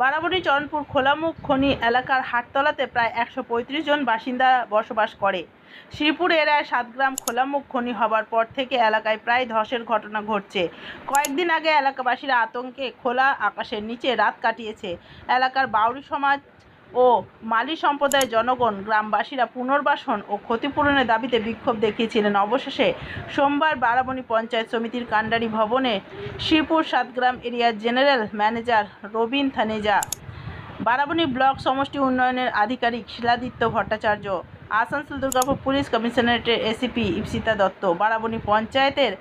বারাবণী চরণপুর, খোলামুখ খনি এলাকার হাটতলাতে প্রায় একশো পঁয়ত্রিশ জন বাসিন্দা বসবাস করে। শ্রীপুর এলাকায় সাতগ্রাম খোলামুখ খনি হবার পর থেকে এলাকায় প্রায় ধসের ঘটনা ঘটছে। কয়েকদিন আগে এলাকাবাসীরা আতঙ্কে খোলা আকাশের নিচে রাত কাটিয়েছে। এলাকার বাউরি সমাজ ও মালি সম্প্রদায়ের জনগণ, গ্রামবাসীরা পুনর্বাসন ও ক্ষতিপূরণের দাবিতে বিক্ষোভ দেখিয়েছিলেন। অবশেষে সোমবার বারাবণী পঞ্চায়েত সমিতির কান্ডারি ভবনে শ্রীপুর সাতগ্রাম এরিয়ার general manager Robin Thaneja, Barabani block সমষ্টি উন্নয়নের আধিকারিক শিলাদিত্য ভট্টাচার্য, আসানসোল দুর্গাপুর পুলিশ কমিশনারেটের এসিপি ইপসিতা দত্ত, বারাবণী পঞ্চায়েতের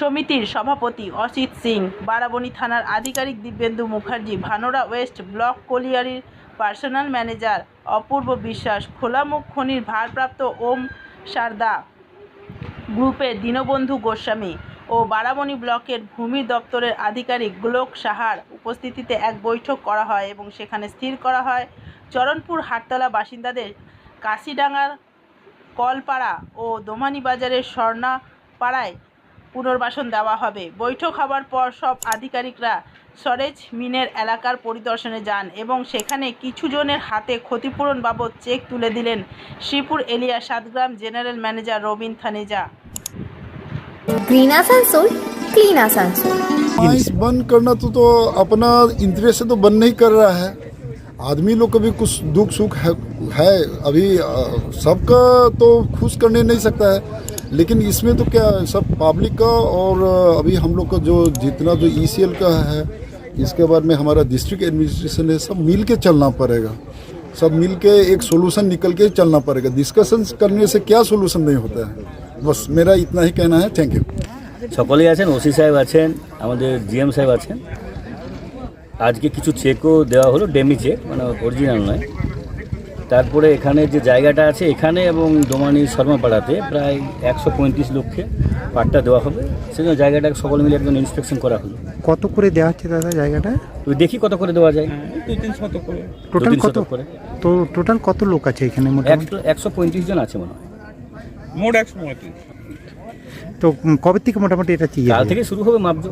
সমিতির সভাপতি অসিত সিং, বারাবণী থানার আধিকারিক দিব্যেন্দু মুখার্জি, ভানোরা ওয়েস্ট ব্লক কলিয়ারির পার্সোনাল ম্যানেজার অপূর্ব বিশ্বাস খোলামুখ খনির ভারপ্রাপ্ত ওম সারদা গ্রুপের দীনবন্ধু গোস্বামী ও বারামণি ব্লকের ভূমি দপ্তরের আধিকারিক গোলক সাহার উপস্থিতিতে এক বৈঠক করা হয় এবং সেখানে স্থির করা হয়। চরণপুর হাটতলা বাসিন্দাদের কাশিডাঙ্গার কলপাড়া ও দোমানি বাজারের স্বর্ণাপাড়ায় পুনর্বাসন দেওয়া হবে বৈঠক হবার পর সব আধিকারিকরা সরেজ মিনের এলাকার পরিদর্শনে যান এবং সেখানে কিছু জনের হাতে ক্ষতিপূরণ বাবদ চেক তুলে দিলেন Sripur area Satgram general manager Robin Thaneja green Asansol clean Asansol mines बंद करना तो तो अपना इंटरेस्ट से तो बंद नहीं कर रहा है आदमी लोग को भी कुछ दुख सुख है, है अभी अ, सबका तो खुश करने नहीं सकता है लेकिन इसमें तो क्या है, सब पब्लिक का और अ, अभी हम लोग का जो जितना जो ई का है इसके बाद में हमारा डिस्ट्रिक्ट एडमिनिस्ट्रेशन है सब मिल के चलना पड़ेगा सब मिल के एक सोल्यूशन निकल के चलना पड़ेगा डिस्कशन करने से क्या सोल्यूशन नहीं होता है बस मेरा इतना ही कहना है थैंक यू সকলেই আছেন ওসি সাহেব আছেন আমাদের জিএম সাহেব আছেন আজকে কিছু চেকও দেওয়া হলো ডেমি চেক মানে অরিজিনাল নয় তারপরে এখানে যে জায়গাটা আছে এখানে এবং দোমানি শর্মাপাড়াতে প্রায় একশো পঁয়ত্রিশ লক্ষে পাট্টা দেওয়া হবে। সেজন্য জায়গাটা সকলে মিলে একজন ইন্সপেকশন করা হলো। কত করে দেওয়া হচ্ছে দাদা জায়গাটা? তো দেখি কত করে দেওয়া যায়। টোটাল তিন কত? করে। তো টোটাল কত লোক আছে এখানে মোটামুটি? একশো একশো পঁয়ত্রিশ জন আছে মনে হয়। মোট একশো পঁয়ত্রিশ। তো কবে থেকে মোটামুটি এটা কাল থেকে শুরু হবে মাপজো